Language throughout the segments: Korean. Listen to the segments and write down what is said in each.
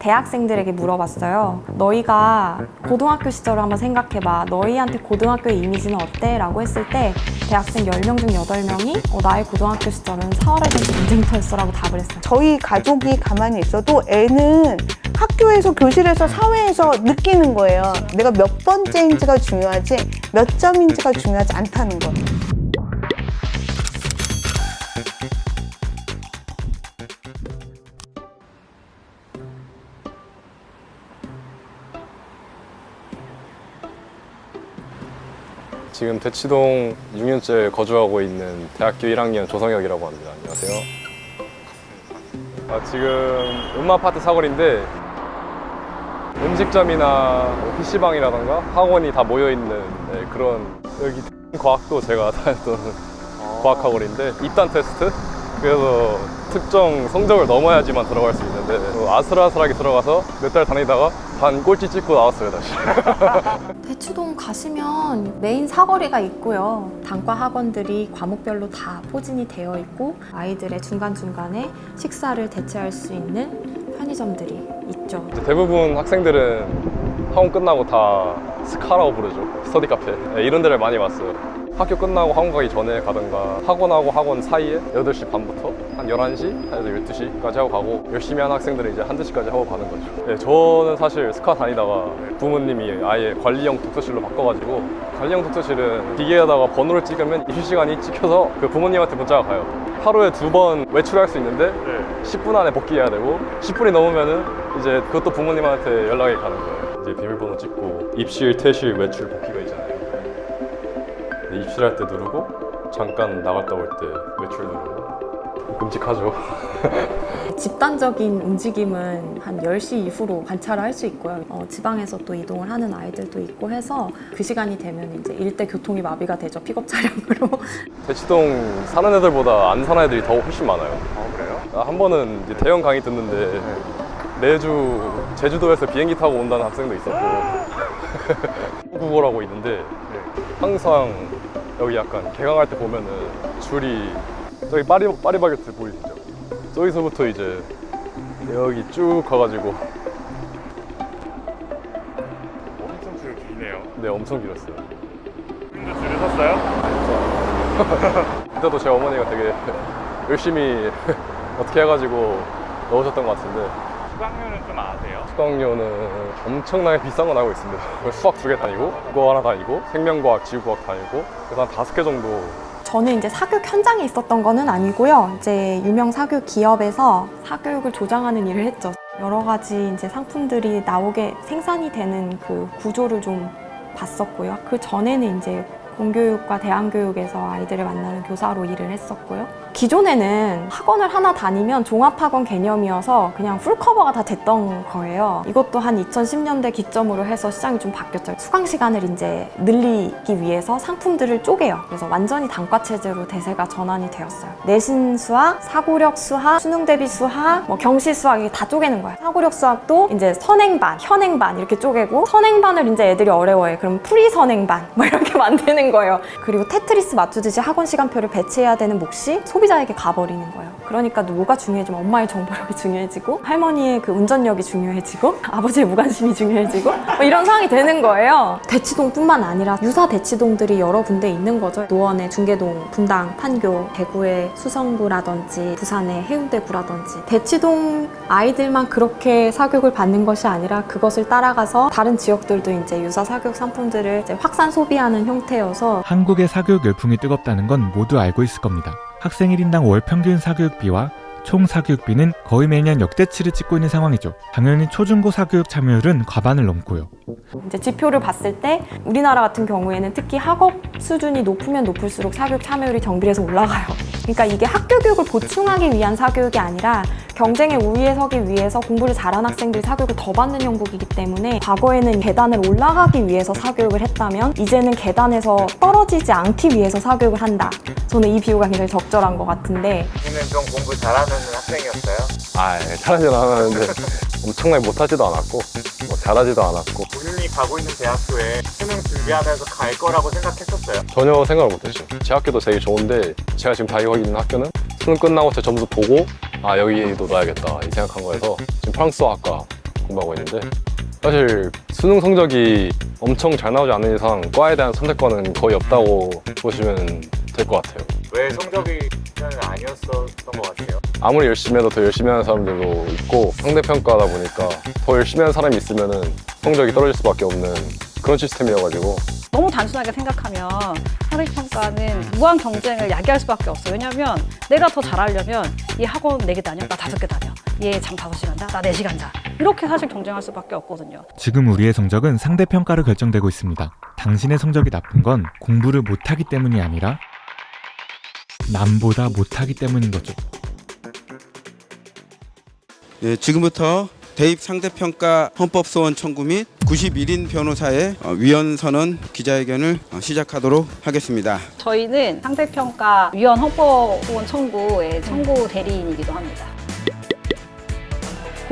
대학생들에게 물어봤어요. 너희가 고등학교 시절을 한번 생각해봐. 너희한테 고등학교의 이미지는 어때? 라고 했을 때 대학생 10명 중 8명이 어, 나의 고등학교 시절은 사활에서 전쟁터였어 라고 답을 했어요. 저희 가족이 가만히 있어도 애는 학교에서 교실에서 사회에서 느끼는 거예요. 내가 몇 번째인지가 중요하지 몇 점인지가 중요하지 않다는 거. 지금 대치동 6년째 거주하고 있는 대학교 1학년 조성혁이라고 합니다. 안녕하세요. 아, 지금 음마 아파트 사거리인데 음식점이나 뭐 PC방이라던가 학원이 다 모여있는 네, 그런 여기 과학도 제가 다녔던 과학학원인데 입단 테스트 그래서 특정 성적을 넘어야지만 들어갈 수 있는데 어, 아슬아슬하게 들어가서 몇 달 다니다가 반 꼴찌 찍고 나왔어요 다시 대치동 가시면 메인 사거리가 있고요. 단과 학원들이 과목별로 다 포진이 되어 있고 아이들의 중간중간에 식사를 대체할 수 있는 편의점들이 있죠. 대부분 학생들은 학원 끝나고 다 스카라고 부르죠. 스터디 카페. 네, 이런 데를 많이 왔어요. 학교 끝나고 학원 가기 전에 가든가 학원하고 학원 사이에 8시 반부터 한 11시, 한 12시까지 하고 가고 열심히 하는 학생들은 이제 1, 2시까지 하고 가는 거죠. 네, 저는 사실 스카 다니다가 부모님이 아예 관리형 독서실로 바꿔가지고 관리형 독서실은 기계에다가 번호를 찍으면 입시 시간이 찍혀서 그 부모님한테 문자가 가요. 하루에 두 번 외출할 수 있는데 10분 안에 복귀해야 되고 10분이 넘으면은 이제 그것도 부모님한테 연락이 가는 거예요. 이제 비밀번호 찍고 입실, 퇴실, 외출, 복귀가 있잖아요. 근데 입실할 때 누르고 잠깐 나갔다 올 때 외출 누르고 끔찍하죠. 집단적인 움직임은 한 10시 이후로 관찰을 할 수 있고요. 어, 지방에서 또 이동을 하는 아이들도 있고 해서 그 시간이 되면 이제 일대 교통이 마비가 되죠. 픽업 차량으로. 대치동 사는 애들보다 안 사는 애들이 더 훨씬 많아요. 아, 한 번은 이제 대형 강의 듣는데 매주 제주도에서 비행기 타고 온다는 학생도 있었고 국어라고 있는데 항상 여기 약간 개강할 때 보면은 줄이 저기 파리 파리바게트 보이시죠? 저기서부터 이제 여기 쭉 가가지고 엄청 줄 기네요. 네 엄청 길었어요. 근데 줄을 섰어요? 그때도 제 어머니가 되게 열심히 어떻게 해가지고 넣으셨던 것 같은데 수강료는 좀 아세요? 수강료는 엄청나게 비싼 건 알고 있습니다. 수학 두 개 다니고, 국어 하나 다니고, 생명과학, 지구과학 다니고, 그래서 한 다섯 개 정도. 저는 이제 사교육 현장에 있었던 거는 아니고요. 이제 유명 사교육 기업에서 사교육을 조장하는 일을 했죠. 여러 가지 이제 상품들이 나오게 생산이 되는 그 구조를 좀 봤었고요. 그 전에는 이제 공교육과 대안교육에서 아이들을 만나는 교사로 일을 했었고요. 기존에는 학원을 하나 다니면 종합학원 개념이어서 그냥 풀커버가 다 됐던 거예요. 이것도 한 2010년대 기점으로 해서 시장이 좀 바뀌었죠. 수강 시간을 이제 늘리기 위해서 상품들을 쪼개요. 그래서 완전히 단과 체제로 대세가 전환이 되었어요. 내신 수학, 사고력 수학, 수능 대비 수학, 뭐 경시 수학 이게 다 쪼개는 거예요. 사고력 수학도 이제 선행반, 현행반 이렇게 쪼개고 선행반을 이제 애들이 어려워해. 그럼 프리 선행반 뭐 이렇게 만드는 거예요. 그리고 테트리스 맞추듯이 학원 시간표를 배치해야 되는 몫이 소비자에게 가버리는 거예요. 그러니까 뭐가 중요해지면 엄마의 정보력이 중요해지고 할머니의 그 운전력이 중요해지고 아버지의 무관심이 중요해지고 뭐 이런 상황이 되는 거예요. 대치동뿐만 아니라 유사 대치동들이 여러 군데 있는 거죠. 노원의 중계동, 분당, 판교, 대구의 수성구라든지 부산의 해운대구라든지 대치동 아이들만 그렇게 사교육을 받는 것이 아니라 그것을 따라가서 다른 지역들도 이제 유사 사교육 상품들을 이제 확산 소비하는 형태여서 한국의 사교육 열풍이 뜨겁다는 건 모두 알고 있을 겁니다. 학생 1인당 월 평균 사교육비와 총 사교육비는 거의 매년 역대치를 찍고 있는 상황이죠. 당연히 초중고 사교육 참여율은 과반을 넘고요. 이제 지표를 봤을 때 우리나라 같은 경우에는 특히 학업 수준이 높으면 높을수록 사교육 참여율이 정비례해서 올라가요. 그러니까 이게 학교 교육을 보충하기 위한 사교육이 아니라 경쟁의 우위에 서기 위해서 공부를 잘하는 학생들이 사교육을 더 받는 형국이기 때문에 과거에는 계단을 올라가기 위해서 사교육을 했다면 이제는 계단에서 떨어지지 않기 위해서 사교육을 한다. 저는 이 비유가 굉장히 적절한 것 같은데 본인은 좀 공부 잘하는 학생이었어요? 아, 예, 잘하지는 않았는데 엄청나게 못하지도 않았고, 뭐 잘하지도 않았고, 본인이 가고 있는 대학교에 수능 준비하면서 갈 거라고 생각했었어요? 전혀 생각을 못했죠. 제 학교도 되게 좋은데, 제가 지금 다니고 있는 학교는 수능 끝나고 제 점수 보고, 아, 여기도 넣어야겠다, 이 생각한 거여서 지금 프랑스어 학과 공부하고 있는데 사실 수능 성적이 엄청 잘 나오지 않는 이상 과에 대한 선택권은 거의 없다고 보시면 될 것 같아요. 왜 성적이 아니었었던 것 같아요? 아무리 열심히 해도 더 열심히 하는 사람들도 있고 상대평가다 보니까 더 열심히 하는 사람이 있으면은 성적이 떨어질 수밖에 없는 그런 시스템이어가지고 너무 단순하게 생각하면 학력 평가는 무한 경쟁을 야기할 수밖에 없어요. 왜냐하면 내가 더 잘하려면 얘 학원 4개 다녀, 나 5개 다녀. 얘잠 5시간 자, 나 4시간 자. 이렇게 사실 경쟁할 수밖에 없거든요. 지금 우리의 성적은 상대 평가로 결정되고 있습니다. 당신의 성적이 나쁜 건 공부를 못하기 때문이 아니라 남보다 못하기 때문인 거죠. 예, 지금부터 대입 상대평가 헌법 소원 청구 및 91인 변호사의 어, 위헌 선언 기자회견을 어, 시작하도록 하겠습니다. 저희는 상대평가 위원 헌법 소원 청구의 청구 대리인이기도 합니다.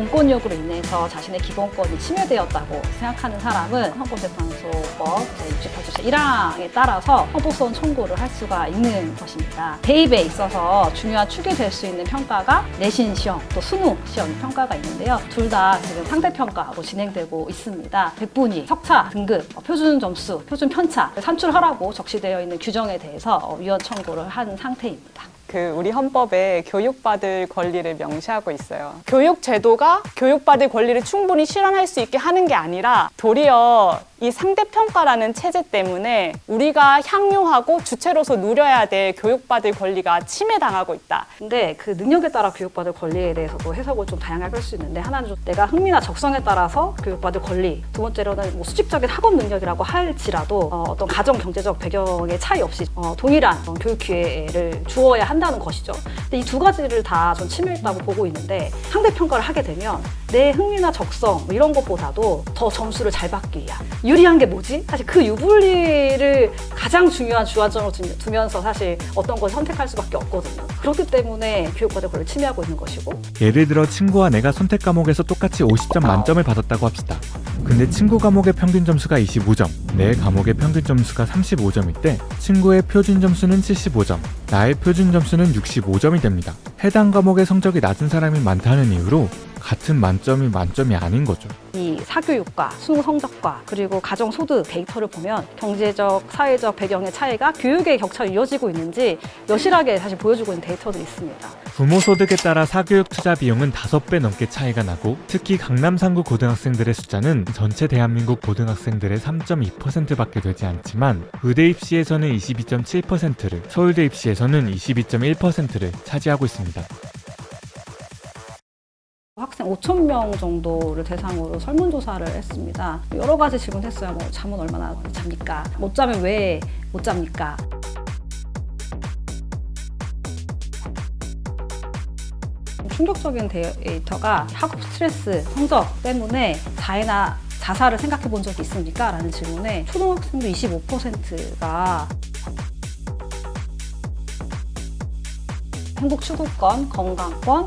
공권력으로 인해서 자신의 기본권이 침해되었다고 생각하는 사람은 헌법재판소법 제68조 제1항에 따라서 헌법소원 청구를 할 수가 있는 것입니다. 대입에 있어서 중요한 축이 될 수 있는 평가가 내신 시험, 또 수능 시험 평가가 있는데요. 둘 다 지금 상대평가로 진행되고 있습니다. 백분위, 석차, 등급, 어, 표준 점수, 표준 편차 산출하라고 적시되어 있는 규정에 대해서 어, 위헌 청구를 한 상태입니다. 그 우리 헌법에 교육받을 권리를 명시하고 있어요. 교육 제도가 교육받을 권리를 충분히 실현할 수 있게 하는 게 아니라 도리어 이 상대평가라는 체제 때문에 우리가 향유하고 주체로서 누려야 될 교육받을 권리가 침해당하고 있다. 근데 그 능력에 따라 교육받을 권리에 대해서도 해석을 좀 다양하게 할 수 있는데 하나는 좀 내가 흥미나 적성에 따라서 교육받을 권리 두 번째로는 뭐 수직적인 학업 능력이라고 할지라도 어, 떤 가정 경제적 배경의 차이 없이 어, 동일한 어, 교육 기회를 주어야 한다는 것이죠. 근데 이 두 가지를 다 전 침해했다고 보고 있는데 상대 평가를 하게 되면 내 흥미나 적성 뭐 이런 것보다도 더 점수를 잘 받기 위한 유리한 게 뭐지? 사실 그 유불리를 가장 중요한 주안점으로 두- 두면서 사실 어떤 걸 선택할 수밖에 없거든요. 그렇기 때문에 교육받을 권리를 침해하고 있는 것이고 예를 들어 친구와 내가 선택 과목에서 똑같이 50점 만점을 받았다고 합시다. 근데 친구 과목의 평균 점수가 25점, 내 과목의 평균 점수가 35점일 때 친구의 표준 점수는 75점, 나의 표준 점수는 65점이 됩니다. 해당 과목의 성적이 낮은 사람이 많다는 이유로 같은 만점이 만점이 아닌 거죠. 이 사교육과 수능 성적과 그리고 가정 소득 데이터를 보면 경제적, 사회적 배경의 차이가 교육의 격차로 이어지고 있는지 여실하게 사실 보여주고 있는 데이터도 있습니다. 부모 소득에 따라 사교육 투자 비용은 5배 넘게 차이가 나고 특히 강남 상구 고등학생들의 숫자는 전체 대한민국 고등학생들의 3.2%밖에 되지 않지만 의대 입시에서는 22.7%를 서울대 입시에서는 22.1%를 차지하고 있습니다. 학생 5천 명 정도를 대상으로 설문조사를 했습니다. 여러 가지 질문했어요. 뭐 잠은 얼마나 잡니까? 못 자면 왜 못 잡니까? 충격적인 데이터가 학업 스트레스, 성적 때문에 자해나 자살을 생각해 본 적이 있습니까? 라는 질문에 초등학생도 25%가 행복 추구권, 건강권, 어,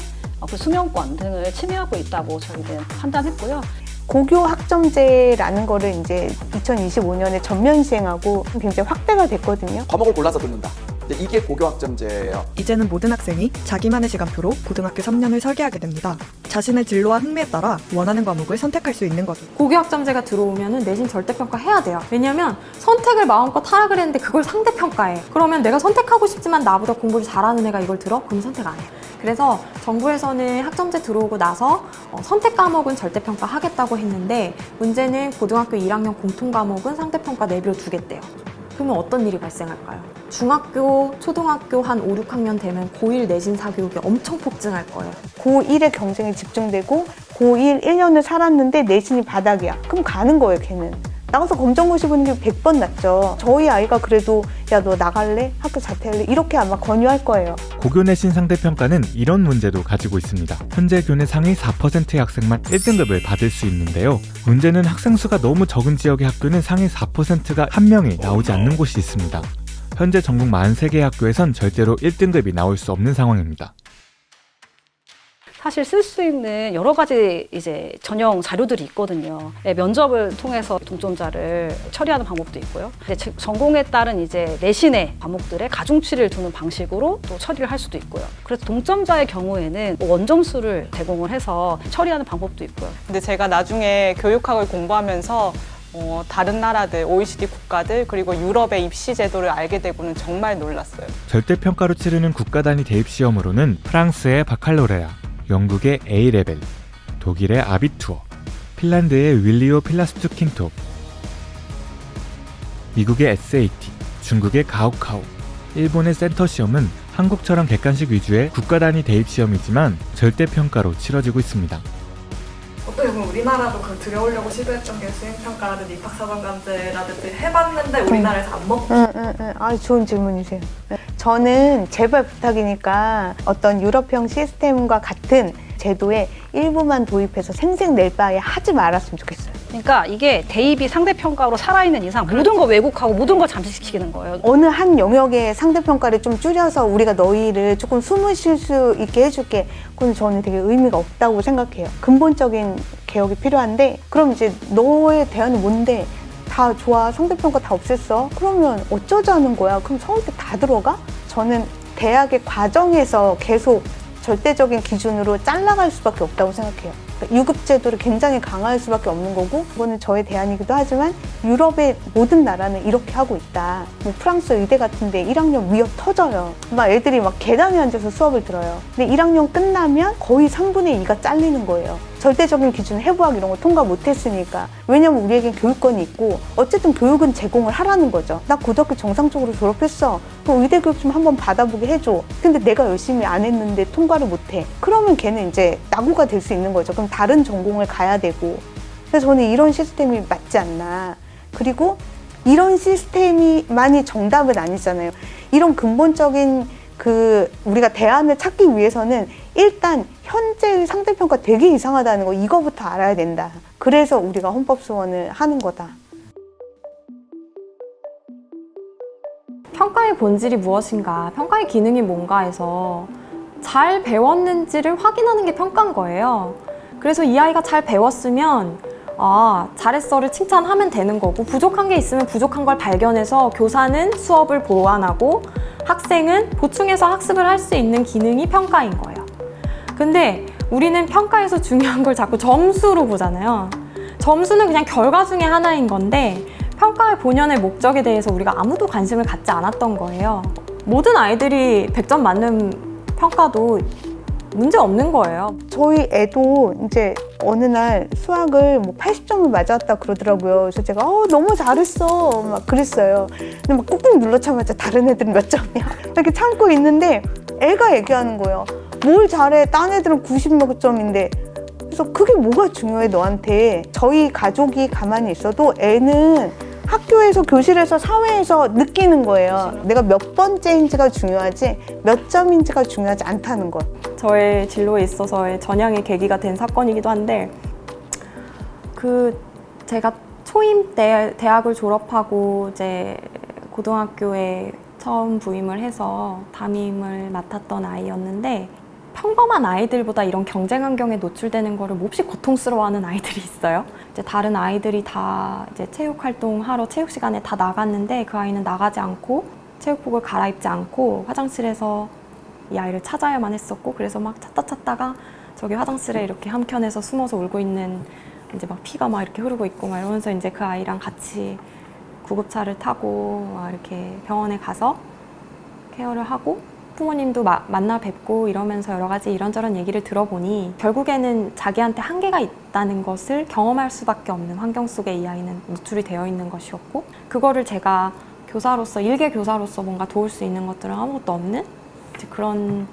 그 수면권 등을 침해하고 있다고 저희는 판단했고요. 고교 학점제라는 거를 이제 2025년에 전면 시행하고 굉장히 확대가 됐거든요. 과목을 골라서 듣는다. 이제 이게 고교 학점제예요. 이제는 모든 학생이 자기만의 시간표로 고등학교 3년을 설계하게 됩니다. 자신의 진로와 흥미에 따라 원하는 과목을 선택할 수 있는 거죠. 고교학점제가 들어오면 은 내신 절대평가 해야 돼요. 왜냐면 선택을 마음껏 하라 그랬는데 그걸 상대평가해. 그러면 내가 선택하고 싶지만 나보다 공부를 잘하는 애가 이걸 들어? 그럼 선택 안 해. 그래서 정부에서는 학점제 들어오고 나서 어, 선택 과목은 절대평가 하겠다고 했는데 문제는 고등학교 1학년 공통 과목은 상대평가 내비로 두겠대요. 그러면 어떤 일이 발생할까요? 중학교, 초등학교 한 5, 6학년 되면 고1 내신 사교육이 엄청 폭증할 거예요. 고1의 경쟁에 집중되고 고1 1년을 살았는데 내신이 바닥이야. 그럼 가는 거예요, 걔는. 나가서 검정고시 보는 게 100번 낫죠. 저희 아이가 그래도 야, 너 나갈래? 학교 자퇴할래? 이렇게 아마 권유할 거예요. 고교 내신 상대평가는 이런 문제도 가지고 있습니다. 현재 교내 상위 4%의 학생만 1등급을 받을 수 있는데요. 문제는 학생 수가 너무 적은 지역의 학교는 상위 4%가 한 명이 나오지 않는 곳이 있습니다. 현재 전국 43개 학교에선 절대로 1등급이 나올 수 없는 상황입니다. 사실 쓸 수 있는 여러 가지 이제 전형 자료들이 있거든요. 네, 면접을 통해서 동점자를 처리하는 방법도 있고요. 전공에 따른 이제 내신의 과목들의 가중치를 두는 방식으로 또 처리를 할 수도 있고요. 그래서 동점자의 경우에는 뭐 원점수를 제공을 해서 처리하는 방법도 있고요. 근데 제가 나중에 교육학을 공부하면서 어, 다른 나라들, OECD 국가들, 그리고 유럽의 입시 제도를 알게 되고는 정말 놀랐어요. 절대평가로 치르는 국가 단위 대입 시험으로는 프랑스의 바칼로레아, 영국의 A레벨, 독일의 아비투어, 핀란드의 윌리오 필라스투킹톡, 미국의 SAT, 중국의 가오카오, 일본의 센터 시험은 한국처럼 객관식 위주의 국가 단위 대입 시험이지만 절대 평가로 치러지고 있습니다. 어떻게 보면 우리나라도 그 들여오려고 시도했던 게 수행평가라든지 입학사정관제라든지 해봤는데 우리나라에서 안 먹고 응, 응, 응. 아, 좋은 질문이세요. 저는 제발 부탁이니까 어떤 유럽형 시스템과 같은 제도에 일부만 도입해서 생색 낼 바에 하지 말았으면 좋겠어요. 그러니까 이게 대입이 상대평가로 살아있는 이상 모든 걸 왜곡하고 모든 걸 잠식시키는 거예요. 어느 한 영역의 상대평가를 좀 줄여서 우리가 너희를 조금 숨을 쉴 수 있게 해줄게. 그건 저는 되게 의미가 없다고 생각해요. 근본적인 개혁이 필요한데, 그럼 이제 너의 대안은 뭔데? 다 좋아. 상대평가 다 없앴어. 그러면 어쩌자는 거야? 그럼 서울대 다 들어가? 저는 대학의 과정에서 계속 절대적인 기준으로 잘라갈 수밖에 없다고 생각해요. 그러니까 유급 제도를 굉장히 강화할 수밖에 없는 거고, 그거는 저의 대안이기도 하지만 유럽의 모든 나라는 이렇게 하고 있다. 뭐 프랑스 의대 같은데 1학년 위협 터져요. 막 애들이 막 계단에 앉아서 수업을 들어요. 근데 1학년 끝나면 거의 3분의 2가 잘리는 거예요. 절대적인 기준 해부학 이런 거 통과 못했으니까. 왜냐면 우리에겐 교육권이 있고 어쨌든 교육은 제공을 하라는 거죠. 나 고등학교 정상적으로 졸업했어. 그럼 의대 교육 좀 한번 받아보게 해줘. 근데 내가 열심히 안 했는데 통과를 못해. 그러면 걔는 이제 낙오가 될 수 있는 거죠. 그럼 다른 전공을 가야 되고. 그래서 저는 이런 시스템이 맞지 않나. 그리고 이런 시스템이 많이 정답은 아니잖아요. 이런 근본적인 그 우리가 대안을 찾기 위해서는 일단 현재의 상대평가 되게 이상하다는 거 이거부터 알아야 된다. 그래서 우리가 헌법 소원을 하는 거다. 평가의 본질이 무엇인가, 평가의 기능이 뭔가 해서 잘 배웠는지를 확인하는 게 평가인 거예요. 그래서 이 아이가 잘 배웠으면 아, 잘했어를 칭찬하면 되는 거고 부족한 게 있으면 부족한 걸 발견해서 교사는 수업을 보완하고 학생은 보충해서 학습을 할 수 있는 기능이 평가인 거예요. 근데 우리는 평가에서 중요한 걸 자꾸 점수로 보잖아요. 점수는 그냥 결과 중에 하나인 건데 평가의 본연의 목적에 대해서 우리가 아무도 관심을 갖지 않았던 거예요. 모든 아이들이 100점 맞는 평가도 문제 없는 거예요. 저희 애도 이제 어느 날 수학을 뭐 80점을 맞았다 그러더라고요. 그래서 제가 어, 너무 잘했어 막 그랬어요. 근데 막 꾹꾹 눌러 참았자 다른 애들은 몇 점이야 이렇게 참고 있는데 애가 얘기하는 거예요. 뭘 잘해? 딴 애들은 90몇 점인데. 그래서 그게 뭐가 중요해 너한테? 저희 가족이 가만히 있어도 애는 학교에서 교실에서 사회에서 느끼는 거예요. 내가 몇 번째인지가 중요하지 몇 점인지가 중요하지 않다는 거. 저의 진로에 있어서의 전향의 계기가 된 사건이기도 한데 그 제가 초임 때 대학을 졸업하고 이제 고등학교에 처음 부임을 해서 담임을 맡았던 아이였는데 평범한 아이들보다 이런 경쟁 환경에 노출되는 거를 몹시 고통스러워하는 아이들이 있어요. 이제 다른 아이들이 다 이제 체육 활동하러 체육 시간에 다 나갔는데 그 아이는 나가지 않고 체육복을 갈아입지 않고 화장실에서 이 아이를 찾아야만 했었고 그래서 막 찾다 찾다가 저기 화장실에 이렇게 한켠에서 숨어서 울고 있는 이제 막 피가 막 이렇게 흐르고 있고 막 이러면서 이제 그 아이랑 같이 구급차를 타고 막 이렇게 병원에 가서 케어를 하고 부모님도 마- 만나 뵙고 이러면서 여러 가지 이런저런 얘기를 들어보니 결국에는 자기한테 한계가 있다는 것을 경험할 수밖에 없는 환경 속에 이 아이는 노출이 되어 있는 것이었고 그거를 제가 교사로서 일개 교사로서 뭔가 도울 수 있는 것들은 아무것도 없는 그런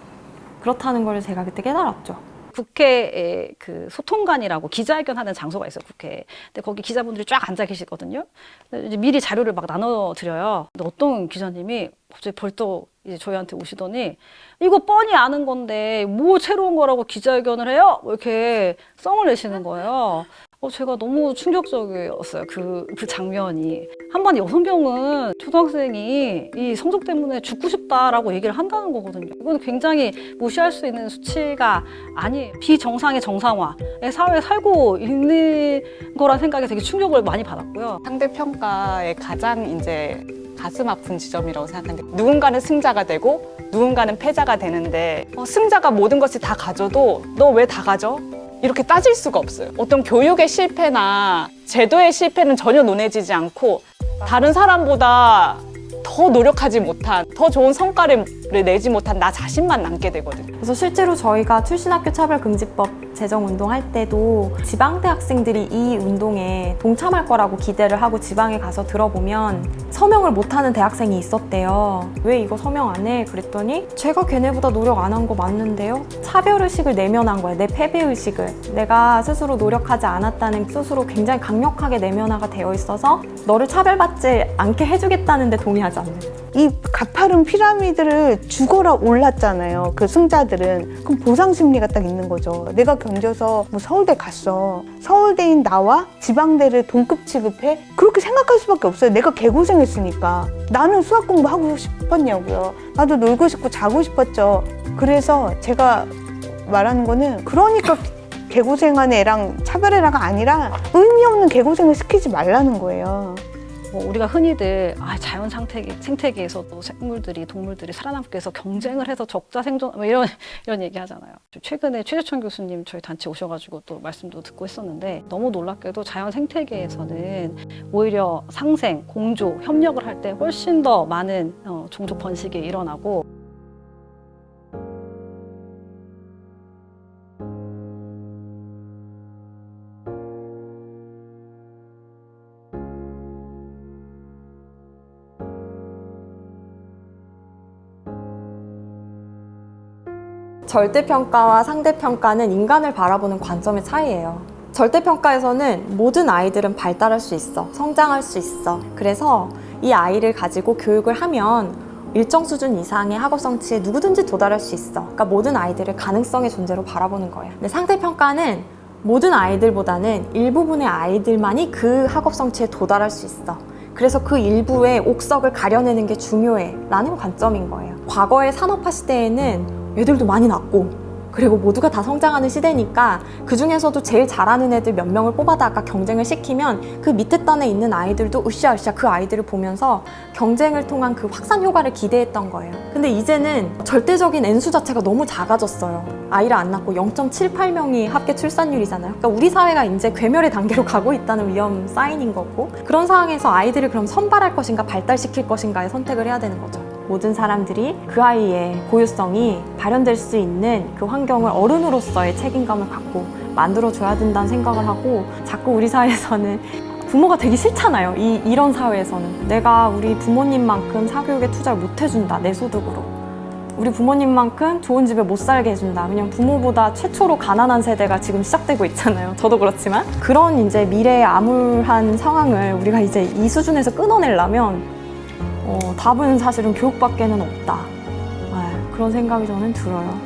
그렇다는 걸 제가 그때 깨달았죠. 국회에 그 소통관이라고 기자회견하는 장소가 있어요, 국회에. 근데 거기 기자분들이 쫙 앉아 계시거든요. 미리 자료를 막 나눠 드려요. 근데 어떤 기자님이 갑자기 벌떡 이제 저희한테 오시더니 이거 뻔히 아는 건데 뭐 새로운 거라고 기자회견을 해요? 뭐 이렇게 썽을 내시는 거예요. 어, 제가 너무 충격적이었어요. 그, 그 장면이. 한번 여섯 명은 초등학생이 이 성적 때문에 죽고 싶다라고 얘기를 한다는 거거든요. 이건 굉장히 무시할 수 있는 수치가 아니에요. 비정상의 정상화의 사회에 살고 있는 거란 생각에 되게 충격을 많이 받았고요. 상대평가의 가장 이제 가슴 아픈 지점이라고 생각하는데 누군가는 승자가 되고 누군가는 패자가 되는데 어, 승자가 모든 것을 다 가져도 너 왜 다 가져? 이렇게 따질 수가 없어요. 어떤 교육의 실패나 제도의 실패는 전혀 논해지지 않고 다른 사람보다 더 노력하지 못한 더 좋은 성과를 내지 못한 나 자신만 남게 되거든요. 그래서 실제로 저희가 출신학교 차별금지법 제정 운동할 때도 지방대 학생들이 이 운동에 동참할 거라고 기대를 하고 지방에 가서 들어보면 서명을 못하는 대학생이 있었대요. 왜 이거 서명 안 해? 그랬더니 제가 걔네보다 노력 안 한 거 맞는데요? 차별의식을 내면한 거예요. 내 패배의식을. 내가 스스로 노력하지 않았다는 스스로 굉장히 강력하게 내면화가 되어 있어서 너를 차별받지 않게 해주겠다는데 동의하지 않는. 이 가파른 피라미드를 죽어라 올랐잖아요. 그 승자들은. 그럼 보상 심리가 딱 있는 거죠. 내가 견뎌서 뭐 서울대 갔어. 서울대인 나와 지방대를 동급 취급해? 그렇게 생각할 수밖에 없어요. 내가 개고생했으니까. 나는 수학 공부하고 싶었냐고요. 나도 놀고 싶고 자고 싶었죠. 그래서 제가 말하는 거는 그러니까 개고생한 애랑 차별애라가 아니라 의미 없는 개고생을 시키지 말라는 거예요. 뭐 우리가 흔히들 아, 자연 생태계, 생태계에서도 생물들이 동물들이 살아남기 위해서 경쟁을 해서 적자 생존 뭐 이런 이런 얘기 하잖아요. 최근에 최재천 교수님 저희 단체 오셔가지고 또 말씀도 듣고 했었는데 너무 놀랍게도 자연 생태계에서는 오히려 상생, 공조, 협력을 할 때 훨씬 더 많은 어, 종족 번식이 일어나고 절대평가와 상대평가는 인간을 바라보는 관점의 차이예요. 절대평가에서는 모든 아이들은 발달할 수 있어. 성장할 수 있어. 그래서 이 아이를 가지고 교육을 하면 일정 수준 이상의 학업 성취에 누구든지 도달할 수 있어. 그러니까 모든 아이들을 가능성의 존재로 바라보는 거예요. 근데 상대평가는 모든 아이들보다는 일부분의 아이들만이 그 학업 성취에 도달할 수 있어. 그래서 그 일부의 옥석을 가려내는 게 중요해. 라는 관점인 거예요. 과거의 산업화 시대에는 애들도 많이 낳고 그리고 모두가 다 성장하는 시대니까 그 중에서도 제일 잘하는 애들 몇 명을 뽑아다가 경쟁을 시키면 그 밑에 단에 있는 아이들도 으쌰으쌰 그 아이들을 보면서 경쟁을 통한 그 확산 효과를 기대했던 거예요. 근데 이제는 절대적인 N수 자체가 너무 작아졌어요. 아이를 안 낳고 0.78명이 합계 출산율이잖아요. 그러니까 우리 사회가 이제 괴멸의 단계로 가고 있다는 위험 사인인 거고 그런 상황에서 아이들을 그럼 선발할 것인가 발달시킬 것인가의 선택을 해야 되는 거죠. 모든 사람들이 그 아이의 고유성이 발현될 수 있는 그 환경을 어른으로서의 책임감을 갖고 만들어줘야 된다는 생각을 하고 자꾸 우리 사회에서는 부모가 되기 싫잖아요. 이, 이런 사회에서는. 내가 우리 부모님만큼 사교육에 투자를 못 해준다. 내 소득으로. 우리 부모님만큼 좋은 집에 못 살게 해준다. 왜냐면 부모보다 최초로 가난한 세대가 지금 시작되고 있잖아요. 저도 그렇지만. 그런 이제 미래의 암울한 상황을 우리가 이제 이 수준에서 끊어내려면 어, 답은 사실은 교육밖에는 없다. 네, 그런 생각이 저는 들어요.